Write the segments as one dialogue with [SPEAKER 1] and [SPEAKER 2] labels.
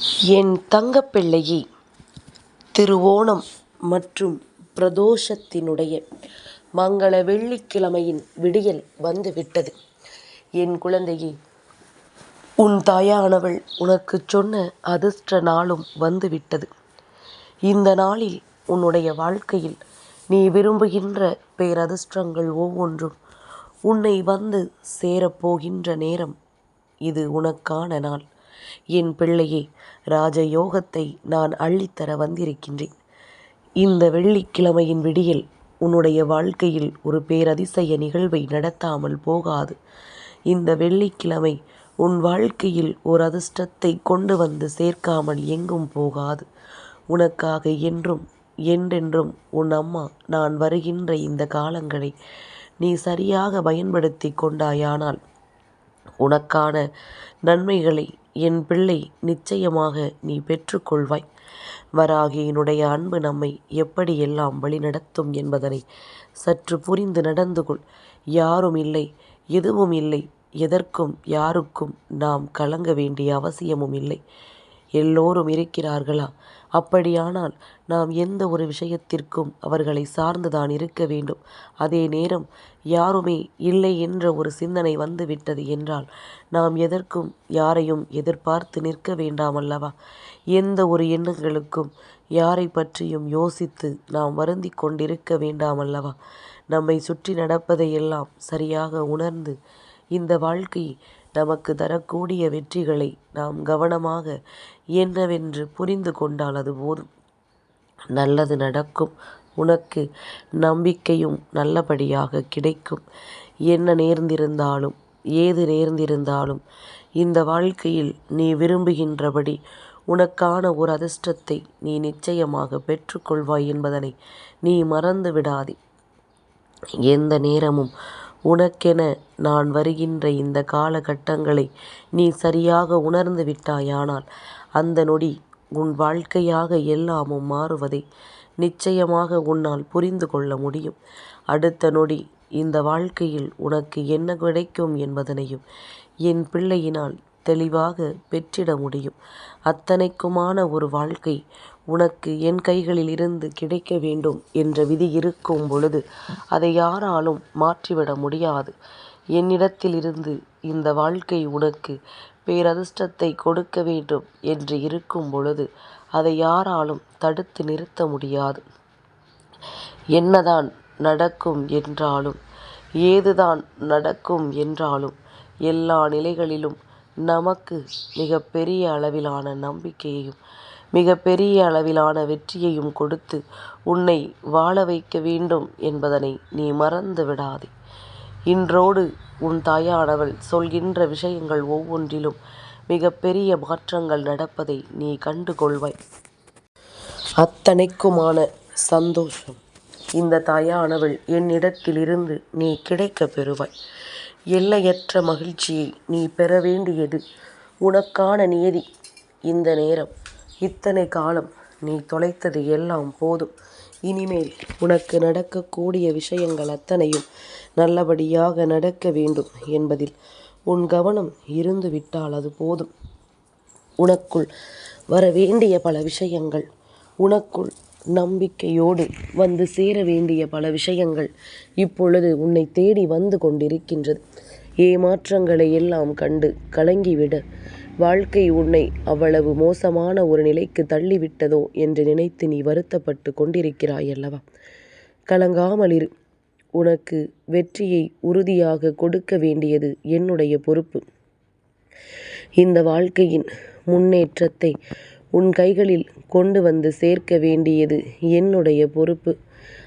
[SPEAKER 1] என் தங்கப்பிள்ளையே திருவோணம் மற்றும் பிரதோஷத்தினுடைய மங்கள வெள்ளிக்கிழமையின் விடியல் வந்துவிட்டது. என் குழந்தையே உன் தாயானவள் உனக்குச் சொன்ன அதிர்ஷ்ட நாளும் வந்துவிட்டது. இந்த நாளில் உன்னுடைய வாழ்க்கையில் நீ விரும்புகின்ற பேரதிர்ஷ்டங்கள் ஒவ்வொன்றும் உன்னை வந்து சேரப்போகின்ற நேரம் இது உனக்கான நாள். என் பிள்ளையே ராஜயோகத்தை நான் அள்ளித்தர வந்திருக்கின்றேன். இந்த வெள்ளிக்கிழமையின் விடியல் உன்னுடைய வாழ்க்கையில் ஒரு பேரதிசய நிகழ்வை நடத்தாமல் போகாது. இந்த வெள்ளிக்கிழமை உன் வாழ்க்கையில் ஒரு அதிர்ஷ்டத்தை கொண்டு வந்து சேர்க்காமல் எங்கும் போகாது. உனக்காக என்றும் என்றென்றும் உன் அம்மா நான் வருகின்ற இந்த காலங்களை நீ சரியாக பயன்படுத்தி கொண்டாயானால் உனக்கான நன்மைகளை என் பிள்ளை நிச்சயமாக நீ பெற்றுக்கொள்வாய். வராகியினுடைய அன்பு நம்மை எப்படியெல்லாம் வழிநடத்தும் என்பதனை சற்று புரிந்து நடந்து கொள். யாரும் இல்லை எதுவும் இல்லை எதற்கும் யாருக்கும் நாம் கலங்க வேண்டிய அவசியமும் இல்லை. எல்லோரும் இருக்கிறார்களா? அப்படியானால் நாம் எந்த ஒரு விஷயத்திற்கும் அவர்களை சார்ந்துதான் இருக்க வேண்டும். அதே நேரம் யாருமே இல்லை என்ற ஒரு சிந்தனை வந்துவிட்டது என்றால் நாம் எதற்கும் யாரையும் எதிர்பார்த்து நிற்க வேண்டாம் அல்லவா எந்த ஒரு எண்ணங்களுக்கும் யாரை பற்றியும் யோசித்து நாம் வருந்தி கொண்டிருக்க வேண்டாம் அல்லவா நம்மை சுற்றி நடப்பதையெல்லாம் சரியாக உணர்ந்து இந்த வாழ்க்கை நமக்கு தரக்கூடிய வெற்றிகளை நாம் கவனமாக என்னவென்று புரிந்து கொண்டால் அது போதும். நல்லது நடக்கும். உனக்கு நம்பிக்கையும் நல்லபடியாக கிடைக்கும். என்ன நேர்ந்திருந்தாலும் ஏது நேர்ந்திருந்தாலும் இந்த வாழ்க்கையில் நீ விரும்புகின்றபடி உனக்கான ஒரு அதிர்ஷ்டத்தை நீ நிச்சயமாக பெற்றுக்கொள்வாய் என்பதனை நீ மறந்து விடாதே எந்த நேரமும் உனக்கென நான் வருகின்ற இந்த காலகட்டங்களை நீ சரியாக உணர்ந்து விட்டாயானால் அந்த நொடி உன் வாழ்க்கையாக எல்லாமும் மாறுவதை நிச்சயமாக உன்னால் புரிந்து கொள்ள முடியும். அடுத்த நொடி இந்த வாழ்க்கையில் உனக்கு என்ன கிடைக்கும் என்பதனையும் என் பிள்ளையினால் தெளிவாக பெற்றிட முடியும். அத்தனைக்குமான ஒரு வாழ்க்கை உனக்கு என் கைகளில் இருந்து கிடைக்க வேண்டும் என்ற விதி இருக்கும் பொழுது அதை யாராலும் மாற்றிவிட முடியாது. என்னிடத்தில் இருந்து இந்த வாழ்க்கை உனக்கு பேரதிர்ஷ்டத்தை கொடுக்க வேண்டும் என்று இருக்கும் பொழுது அதை யாராலும் தடுத்து நிறுத்த முடியாது. என்னதான் நடக்கும் என்றாலும் ஏதுதான் நடக்கும் என்றாலும் எல்லா நிலைகளிலும் நமக்கு மிக பெரிய அளவிலான நம்பிக்கையையும் மிக பெரிய அளவிலான வெற்றியையும் கொடுத்து உன்னை வாழ வைக்க வேண்டும் என்பதனை நீ மறந்து விடாதே. இன்றோடு உன் தாயானவள் சொல்கின்ற விஷயங்கள் ஒவ்வொன்றிலும் மிக பெரிய மாற்றங்கள் நடப்பதை நீ கண்டுகொள்வாய். அத்தனைக்குமான சந்தோஷம். இந்த தாயானவள் என்னிடத்திலிருந்து நீ கிடைக்கப் பெறுவாய். எல்லையற்ற மகிழ்ச்சியை நீ பெற வேண்டியது உனக்கான நியதி. இந்த நேரம் இத்தனை காலம் நீ தொலைத்தது எல்லாம் போதும். இனிமேல் உனக்கு நடக்கக்கூடிய விஷயங்கள் அத்தனையும் நல்லபடியாக நடக்க வேண்டும் என்பதில் உன் கவனம் இருந்து விட்டால் அது போதும். உனக்குள் வர வேண்டிய பல விஷயங்கள் உனக்குள் நம்பிக்கையோடு வந்து சேர வேண்டிய பல விஷயங்கள் இப்பொழுது உன்னை தேடி வந்து கொண்டிருக்கின்றது. ஏமாற்றங்களை எல்லாம் கண்டு கலங்கிவிட வாழ்க்கை உன்னை அவ்வளவு மோசமான ஒரு நிலைக்கு தள்ளிவிட்டதோ என்று நினைத்து நீ வருத்தப்பட்டு கொண்டிருக்கிறாய் அல்லவா கலங்காமல் இரு. உனக்கு வெற்றியை உறுதியாக கொடுக்க வேண்டியது என்னுடைய பொறுப்பு. இந்த வாழ்க்கையின் முன்னேற்றத்தை உன் கைகளில் கொண்டு வந்து சேர்க்க வேண்டியது என்னுடைய பொறுப்பு.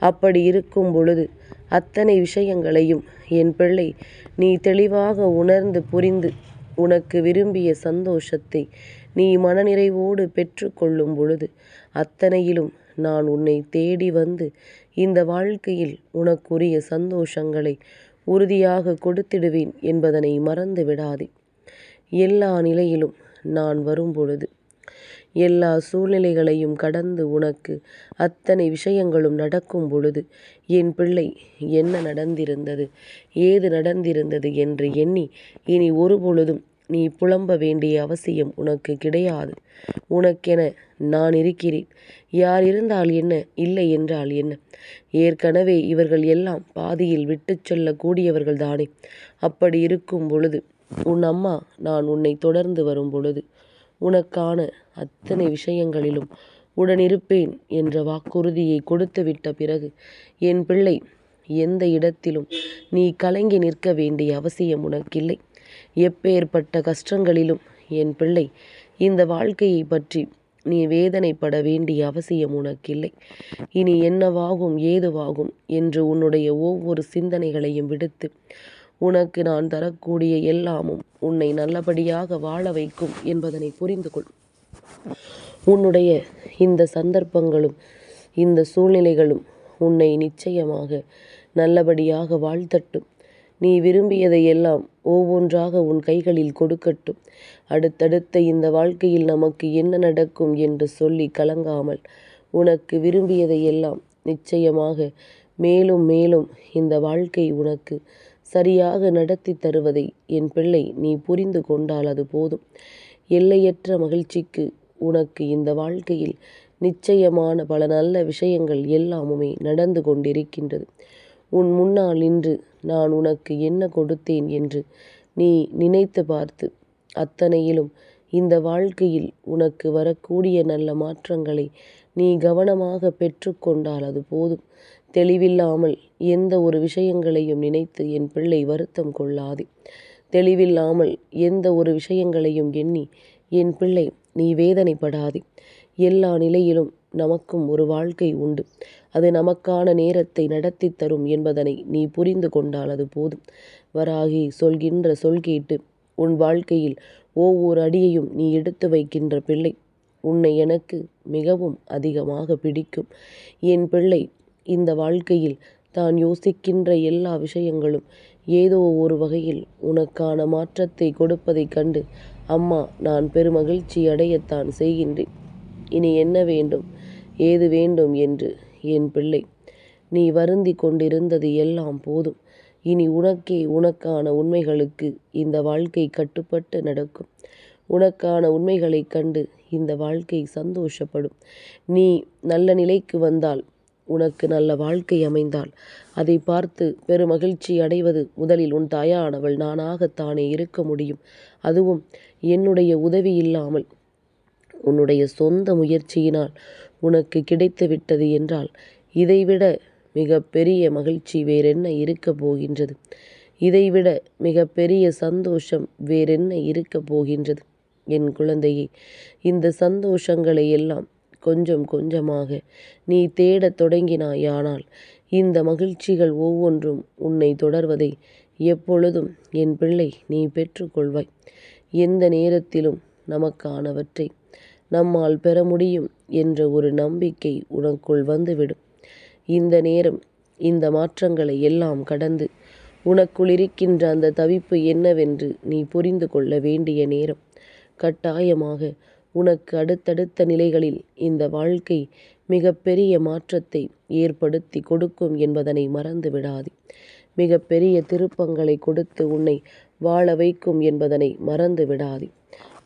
[SPEAKER 1] அப்படி இருக்கும் பொழுது அத்தனை விஷயங்களையும் என் பிள்ளை நீ தெளிவாக உணர்ந்து புரிந்து உனக்கு விரும்பிய சந்தோஷத்தை நீ மனநிறைவோடு பெற்றுக்கொள்ளும் பொழுது அத்தனையிலும் நான் உன்னை தேடி வந்து இந்த வாழ்க்கையில் உனக்குரிய சந்தோஷங்களை உறுதியாக கொடுத்திடுவேன் என்பதனை மறந்து விடாதே. எல்லா நிலையிலும் நான் வரும்பொழுது எல்லா சூழ்நிலைகளையும் கடந்து உனக்கு அத்தனை விஷயங்களும் நடக்கும் பொழுது என் பிள்ளை என்ன நடந்திருந்தது? ஏது நடந்திருந்தது என்று எண்ணி இனி ஒருபொழுதும் நீ புலம்ப வேண்டிய அவசியம் உனக்கு கிடையாது. உனக்கென நான் இருக்கிறேன். யார் இருந்தால் என்ன? இல்லை என்றால் என்ன? ஏற்கனவே இவர்கள் எல்லாம் பாதியில் விட்டுச் செல்லக்கூடியவர்கள்தானே. தானே அப்படி இருக்கும் பொழுது உன் அம்மா நான் உன்னை தொடர்ந்து வரும் பொழுது உனக்கான அத்தனை விஷயங்களிலும் உடனிருப்பேன் என்ற வாக்குறுதியை கொடுத்துவிட்ட பிறகு என் பிள்ளை எந்த இடத்திலும் நீ கலங்கி நிற்க வேண்டிய அவசியம் உனக்கில்லை. எப்பேற்பட்ட கஷ்டங்களிலும் என் பிள்ளை இந்த வாழ்க்கையை பற்றி நீ வேதனைப்பட வேண்டிய அவசியம் உனக்கில்லை. இனி என்னவாகும் ஏதுவாகும் என்று உன்னுடைய ஒவ்வொரு சிந்தனைகளையும் விடுத்து உனக்கு நான் தரக்கூடிய எல்லாமும் உன்னை நல்லபடியாக வாழ வைக்கும் என்பதனை புரிந்து கொள் உன்னுடைய இந்த சந்தர்ப்பங்களும் இந்த சூழ்நிலைகளும் உன்னை நிச்சயமாக நல்லபடியாக வாழ்த்தட்டும். நீ விரும்பியதை எல்லாம் ஒவ்வொன்றாக உன் கைகளில் கொடுக்கட்டும். அடுத்தடுத்த இந்த வாழ்க்கையில் நமக்கு என்ன நடக்கும் என்று சொல்லி கலங்காமல் உனக்கு விரும்பியதை எல்லாம் நிச்சயமாக மேலும் மேலும் இந்த வாழ்க்கை உனக்கு சரியாக நடத்தி தருவதை என் பிள்ளை நீ புரிந்து கொண்டால் அது போதும். எல்லையற்ற மகிழ்ச்சிக்கு உனக்கு இந்த வாழ்க்கையில் நிச்சயமான பல நல்ல விஷயங்கள் எல்லாமுமே நடந்து கொண்டிருக்கின்றது. உன் முன்னால் இன்று நான் உனக்கு என்ன கொடுத்தேன் என்று நீ நினைத்து பார்த்து அத்தனையிலும் இந்த வாழ்க்கையில் உனக்கு வரக்கூடிய நல்ல மாற்றங்களை நீ கவனமாக பெற்றுக்கொண்டால் அது போதும். தெளிவில்லாமல் எந்த ஒரு விஷயங்களையும் நினைத்து என் பிள்ளை வருத்தம் கொள்ளாதே. தெளிவில்லாமல் எந்த ஒரு விஷயங்களையும் எண்ணி என் பிள்ளை நீ வேதனைப்படாதே. எல்லா நிலையிலும் நமக்கும் ஒரு வாழ்க்கை உண்டு. அது நமக்கான நேரத்தை நடத்தி தரும் என்பதனை நீ புரிந்து கொண்டால் அது போதும். வராகி சொல்கின்ற சொல் கேட்டு உன் வாழ்க்கையில் ஒவ்வொரு அடியையும் நீ எடுத்து வைக்கின்ற பிள்ளை உன்னை எனக்கு மிகவும் அதிகமாக பிடிக்கும். என் பிள்ளை இந்த வாழ்க்கையில் தான் யோசிக்கின்ற எல்லா விஷயங்களும் ஏதோ ஒரு வகையில் உனக்கான மாற்றத்தை கொடுப்பதைக் கண்டு அம்மா நான் பெருமகிழ்ச்சி அடையத்தான் செய்கின்றேன். இனி என்ன வேண்டும்? ஏது வேண்டும் என்று என் பிள்ளை? நீ வருந்தி கொண்டிருந்தது எல்லாம் போதும். இனி உனக்கே உனக்கான உண்மைகளுக்கு இந்த வாழ்க்கை கட்டுப்பட்டு நடக்கும். உனக்கான உண்மைகளைக் கண்டு இந்த வாழ்க்கை சந்தோஷப்படும். நீ நல்ல நிலைக்கு வந்தால் உனக்கு நல்ல வாழ்க்கை அமைந்தால் அதை பார்த்து பெருமகிழ்ச்சி அடைவது முதலில் உன் தாயானவள். நானாகத்தானே இருக்க முடியும். அதுவும் என்னுடைய உதவி இல்லாமல். உன்னுடைய சொந்த முயற்சியினால் உனக்கு கிடைத்து விட்டது என்றால் இதைவிட மிக பெரிய மகிழ்ச்சி வேறென்ன இருக்கப் போகின்றது? இதைவிட மிக பெரிய சந்தோஷம் வேறென்ன இருக்கப் போகின்றது? என் குழந்தையே இந்த சந்தோஷங்களை எல்லாம் கொஞ்சம் கொஞ்சமாக நீ தேடத் தொடங்கினாயானால் இந்த மகிழ்ச்சிகள் ஒவ்வொன்றும் உன்னை தொடர்வதை எப்பொழுதும் என் பிள்ளை நீ பெற்றுக்கொள்வாய். எந்த நேரத்திலும் நமக்கானவற்றை நம்மால் பெற முடியும் என்ற ஒரு நம்பிக்கை உனக்குள் வந்துவிடும். இந்த நேரம் இந்த மாற்றங்களை எல்லாம் கடந்து உனக்குள் இருக்கின்ற அந்த தவிப்பு என்னவென்று நீ புரிந்து கொள்ள வேண்டிய நேரம். கட்டாயமாக உனக்கு அடுத்தடுத்த நிலைகளில் இந்த வாழ்க்கை மிகப்பெரிய மாற்றத்தை ஏற்படுத்தி கொடுக்கும் என்பதனை மறந்து விடாதே மிகப்பெரிய திருப்பங்களை கொடுத்து உன்னை வாழ வைக்கும் என்பதனை மறந்து விடாதே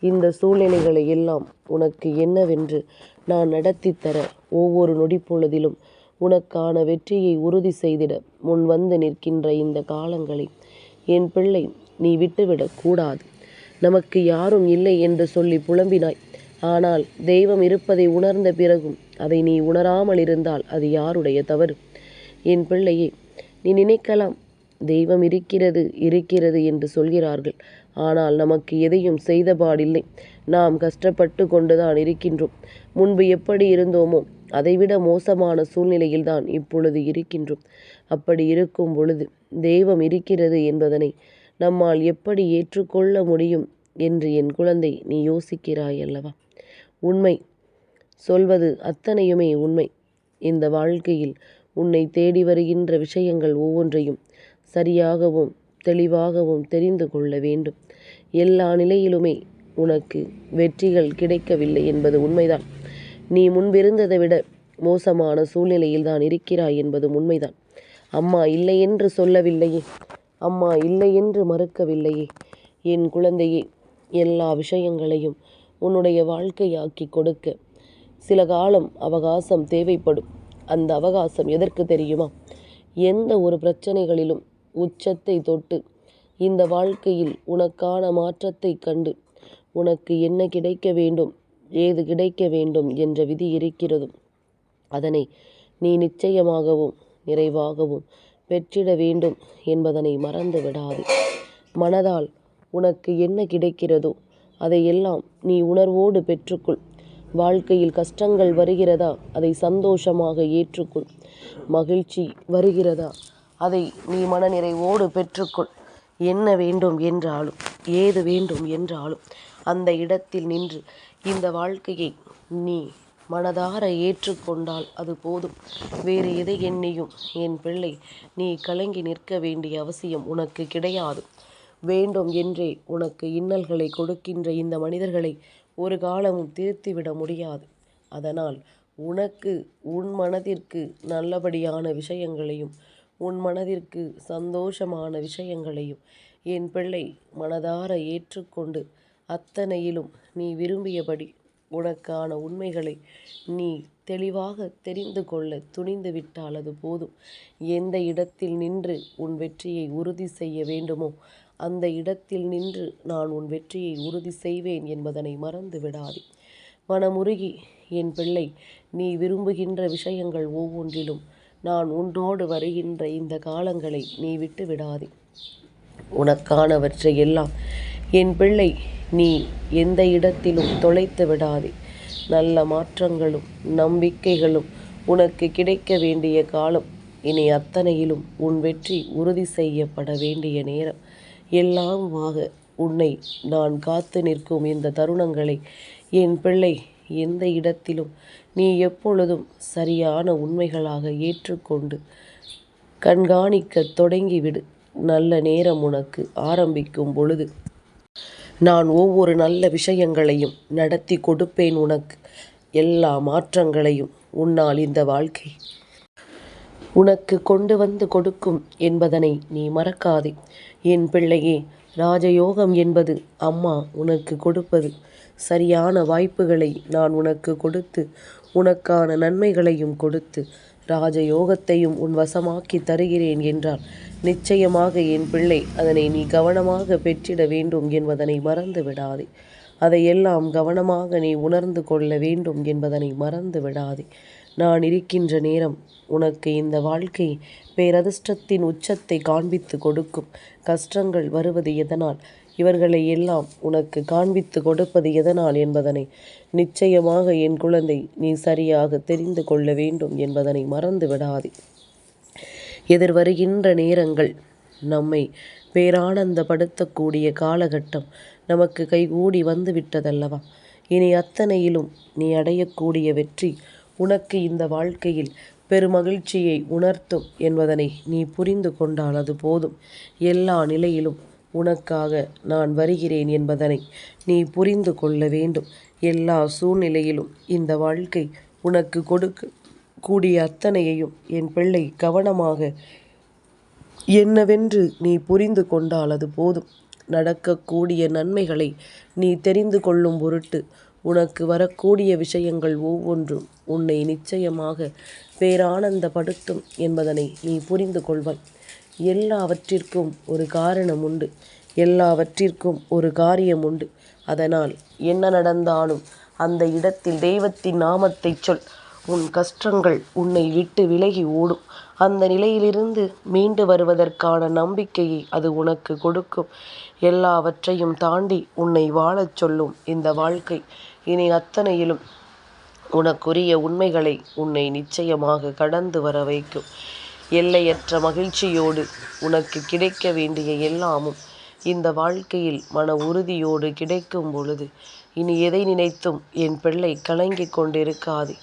[SPEAKER 1] இந்த சூழ்நிலைகளை எல்லாம் உனக்கு என்னவென்று நான் நடத்தி தர ஒவ்வொரு நொடி பொழுதிலும் உனக்கான வெற்றியை உறுதி செய்திட முன் வந்து நிற்கின்ற இந்த காலங்களை என் பிள்ளை நீ விட்டுவிடக் கூடாது. நமக்கு யாரும் இல்லை என்று சொல்லி புலம்பினாய். ஆனால் தெய்வம் இருப்பதை உணர்ந்த பிறகும் அதை நீ உணராமல் இருந்தால் அது யாருடைய தவறு? என் பிள்ளையே நீ நினைக்கலாம் தெய்வம் இருக்கிறது இருக்கிறது என்று சொல்கிறார்கள். ஆனால் நமக்கு எதையும் செய்தபாடில்லை நாம் கஷ்டப்பட்டு கொண்டுதான் இருக்கின்றோம். முன்பு எப்படி இருந்தோமோ அதைவிட மோசமான சூழ்நிலையில்தான் இப்பொழுது இருக்கின்றோம். அப்படி இருக்கும் பொழுது தெய்வம் இருக்கிறது என்பதனை நம்மால் எப்படி ஏற்றுக்கொள்ள முடியும் என்று என் குழந்தை நீ யோசிக்கிறாய் அல்லவா உண்மை. சொல்வது அத்தனையுமே உண்மை. இந்த வாழ்க்கையில் உன்னை தேடி வருகின்ற விஷயங்கள் ஒவ்வொன்றையும் சரியாகவும் தெளிவாகவும் தெரிந்து கொள்ள வேண்டும். எல்லா நிலையிலுமே உனக்கு வெற்றிகள் கிடைக்கவில்லை என்பது உண்மைதான். நீ முன்பிருந்ததை விட மோசமான சூழ்நிலையில் தான் இருக்கிறாய் என்பதும் உண்மைதான். அம்மா இல்லை என்று சொல்லவில்லையே. அம்மா இல்லை என்று மறுக்கவில்லையே. என் குழந்தையே எல்லா விஷயங்களையும் உன்னுடைய வாழ்க்கையாக்கி கொடுக்க. சில காலம் அவகாசம் தேவைப்படும். அந்த அவகாசம் எதற்கு தெரியுமா? எந்த ஒரு பிரச்சனைகளிலும் உச்சத்தை தொட்டு இந்த வாழ்க்கையில் உனக்கான மாற்றத்தை கண்டு உனக்கு என்ன கிடைக்க வேண்டும் ஏது கிடைக்க வேண்டும் என்ற விதி இருக்கிறதும் அதனை நீ நிச்சயமாகவும் நிறைவாகவும் பெற்றிட வேண்டும் என்பதனை மறந்து விடாது மனதால் உனக்கு என்ன கிடைக்கிறதோ அதையெல்லாம் நீ உணர்வோடு பெற்றுக்கொள். வாழ்க்கையில் கஷ்டங்கள் வருகிறதா? அதை சந்தோஷமாக ஏற்றுக்கொள். மகிழ்ச்சி வருகிறதா? அதை நீ மனநிறைவோடு பெற்றுக்கொள். என்ன வேண்டும் என்றாலும் ஏது வேண்டும் என்றாலும் அந்த இடத்தில் நின்று இந்த வாழ்க்கையை நீ மனதார ஏற்றுக்கொண்டால் அது போதும். வேறு எதை எண்ணியும்? என் பிள்ளை நீ கலங்கி நிற்க வேண்டிய அவசியம் உனக்கு கிடையாது. வேண்டும் என்றே உனக்கு இன்னல்களை கொடுக்கின்ற இந்த மனிதர்களை ஒரு காலமும் திருத்திவிட முடியாது. அதனால் உனக்கு உன் மனதிற்கு நல்லபடியான விஷயங்களையும் உன் மனதிற்கு சந்தோஷமான விஷயங்களையும் என் பிள்ளை மனதார ஏற்றுக்கொண்டு அத்தனையிலும் நீ விரும்பியபடி உனக்கான உண்மைகளை நீ தெளிவாக தெரிந்து கொள்ள துணிந்து விட்டால் அது போதும். எந்த இடத்தில் நின்று உன் வெற்றியை உறுதி செய்ய வேண்டுமோ அந்த இடத்தில் நின்று நான் உன் வெற்றியை உறுதி செய்வேன் என்பதனை மறந்து விடாதே. மனமுருகி என் பிள்ளை நீ விரும்புகின்ற விஷயங்கள் ஒவ்வொன்றிலும் நான் உன்னோடு வருகின்ற இந்த காலங்களை நீ விட்டு விடாதே. உனக்கானவற்றை எல்லாம் என் பிள்ளை நீ எந்த இடத்திலும் தொலைத்து விடாதே. நல்ல மாற்றங்களும் நம்பிக்கைகளும் உனக்கு கிடைக்க வேண்டிய காலம். இனி அத்தனையிலும் உன் வெற்றி உறுதி செய்யப்பட வேண்டிய நேரம். எல்லாமுமாக உன்னை நான் காத்து நிற்கும் இந்த தருணங்களை என் பிள்ளை எந்த இடத்திலும் நீ எப்பொழுதும் சரியான உண்மைகளாக ஏற்றுக்கொண்டு கண்காணிக்க தொடங்கிவிடு. நல்ல நேரம் உனக்கு ஆரம்பிக்கும் பொழுது நான் ஒவ்வொரு நல்ல விஷயங்களையும் நடத்தி கொடுப்பேன் உனக்கு. எல்லா மாற்றங்களையும் உன்னால் இந்த வாழ்க்கை உனக்கு கொண்டு வந்து கொடுக்கும் என்பதனை நீ மறக்காதே. என் பிள்ளையே ராஜயோகம் என்பது அம்மா உனக்கு கொடுப்பது. சரியான வாய்ப்புகளை நான் உனக்கு கொடுத்து உனக்கான நன்மைகளையும் கொடுத்து ராஜயோகத்தையும் உன் வசமாக்கி தருகிறேன் என்றார். நிச்சயமாக என் பிள்ளை அதனை நீ கவனமாக பெற்றிட வேண்டும் என்பதனை மறந்து விடாதே. அதையெல்லாம் கவனமாக நீ உணர்ந்து கொள்ள வேண்டும் என்பதனை மறந்து விடாதே. நான் இருக்கின்ற நேரம் உனக்கு இந்த வாழ்க்கை பேரதிர்ஷ்டத்தின் உச்சத்தை காண்பித்து கொடுக்கும். கஷ்டங்கள் வருவது எதனால்? இவர்களை எல்லாம் உனக்கு காண்பித்து கொடுப்பது எதனால் என்பதனை நிச்சயமாக என் குழந்தை நீ சரியாக தெரிந்து கொள்ள வேண்டும் என்பதனை மறந்து விடாதே எதிர்வருகின்ற நேரங்கள் நம்மை பேரானந்தப்படுத்தக்கூடிய காலகட்டம் நமக்கு கைகூடி வந்து விட்டதல்லவா இனி அத்தனையிலும் நீ அடையக்கூடிய வெற்றி உனக்கு இந்த வாழ்க்கையில் பெருமகிழ்ச்சியை உணர்த்தும் என்பதனை நீ புரிந்து கொண்டால் அது போதும். எல்லா நிலையிலும் உனக்காக நான் வருகிறேன் என்பதனை நீ புரிந்து கொள்ள வேண்டும். எல்லா சூழ்நிலையிலும் இந்த வாழ்க்கை உனக்கு கொடுக்க கூடிய அத்தனையையும் என் பிள்ளை கவனமாக என்னவென்று நீ புரிந்து கொண்டால் அது போதும். நடக்கக்கூடிய நன்மைகளை நீ தெரிந்து கொள்ளும் பொருட்டு உனக்கு வரக்கூடிய விஷயங்கள் ஒவ்வொன்றும் உன்னை நிச்சயமாக பேரானந்தப்படுத்தும் என்பதனை நீ புரிந்து கொள்வாய். எல்லாவற்றிற்கும் ஒரு காரணம் உண்டு. எல்லாவற்றிற்கும் ஒரு காரியம் உண்டு. அதனால் என்ன நடந்தாலும் அந்த இடத்தில் தெய்வத்தின் நாமத்தை சொல். உன் கஷ்டங்கள் உன்னை விட்டு விலகி ஓடும். அந்த நிலையிலிருந்து மீண்டு வருவதற்கான நம்பிக்கையை அது உனக்கு கொடுக்கும். எல்லாவற்றையும் தாண்டி உன்னை வாழச் சொல்லும் இந்த வாழ்க்கை. இனி அத்தனையிலும் உனக்குரிய உண்மைகளை உன்னை நிச்சயமாக கடந்து வர வைக்கும். எல்லையற்ற மகிழ்ச்சியோடு உனக்கு கிடைக்க வேண்டிய எல்லாமும் இந்த வாழ்க்கையில் மன உறுதியோடு கிடைக்கும் பொழுது இனி எதை நினைத்தும் என் பிள்ளை கலங்கிக் கொண்டிருக்காதே?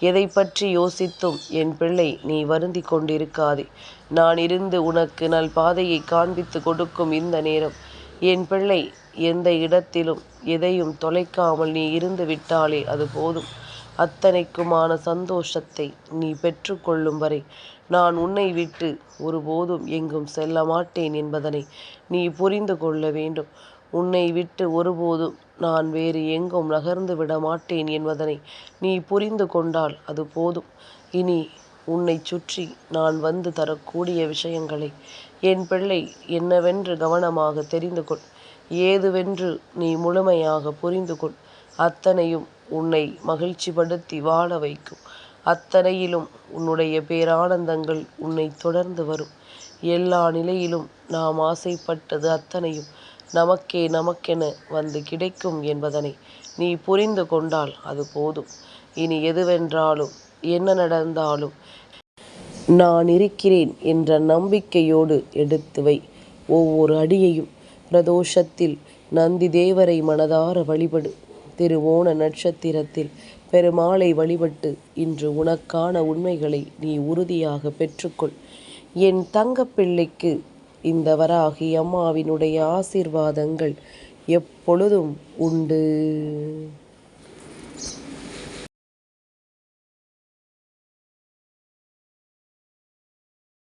[SPEAKER 1] எதை பற்றி யோசித்தும் என் பிள்ளை நீ வருந்தி கொண்டிருக்காதே? நான் இருந்து உனக்கு நல் பாதையை காண்பித்து கொடுக்கும் இந்த நேரம் என் பிள்ளை எந்த இடத்திலும் எதையும் தொலைக்காமல் நீ இருந்து விட்டாலே அது போதும். அத்தனைக்குமான சந்தோஷத்தை நீ பெற்றுக்கொள்ளும் வரை நான் உன்னை விட்டு ஒருபோதும் எங்கும் செல்ல மாட்டேன் என்பதனை நீ புரிந்து கொள்ள வேண்டும் உன்னை விட்டு ஒருபோதும் நான் வேறு எங்கும் நகர்ந்து விட மாட்டேன் என்பதனை நீ புரிந்து கொண்டால் அது போதும். இனி உன்னைச் சுற்றி நான் வந்து தரக்கூடிய விஷயங்களை என் பிள்ளை என்னவென்று கவனமாக தெரிந்து கொள். ஏதுவென்று நீ முழுமையாக புரிந்து கொள். அத்தனையும் உன்னை மகிழ்ச்சிப்படுத்தி வாழ வைக்கும். அத்தனையிலும் உன்னுடைய பேரானந்தங்கள் உன்னை தொடர்ந்து வரும். எல்லா நிலையிலும் நாம் ஆசைப்பட்டது அத்தனையும் நமக்கே நமக்கென வந்து கிடைக்கும் என்பதனை நீ புரிந்து கொண்டால் அது போதும். இனி எதுவென்றாலும் என்ன நடந்தாலும் நான் இருக்கிறேன் என்ற நம்பிக்கையோடு எடுத்து வை. ஒவ்வொரு அடியையும் பிரதோஷத்தில் நந்தி தேவரை மனதார வழிபடு. திருவோண நட்சத்திரத்தில் பெருமாளை வழிபட்டு இன்று உனக்கான உண்மைகளை நீ உறுதியாக பெற்றுக்கொள். என் தங்கப்பிள்ளைக்கு இந்த வராகி அம்மாவினுடைய ஆசீர்வாதங்கள் எப்பொழுதும் உண்டு.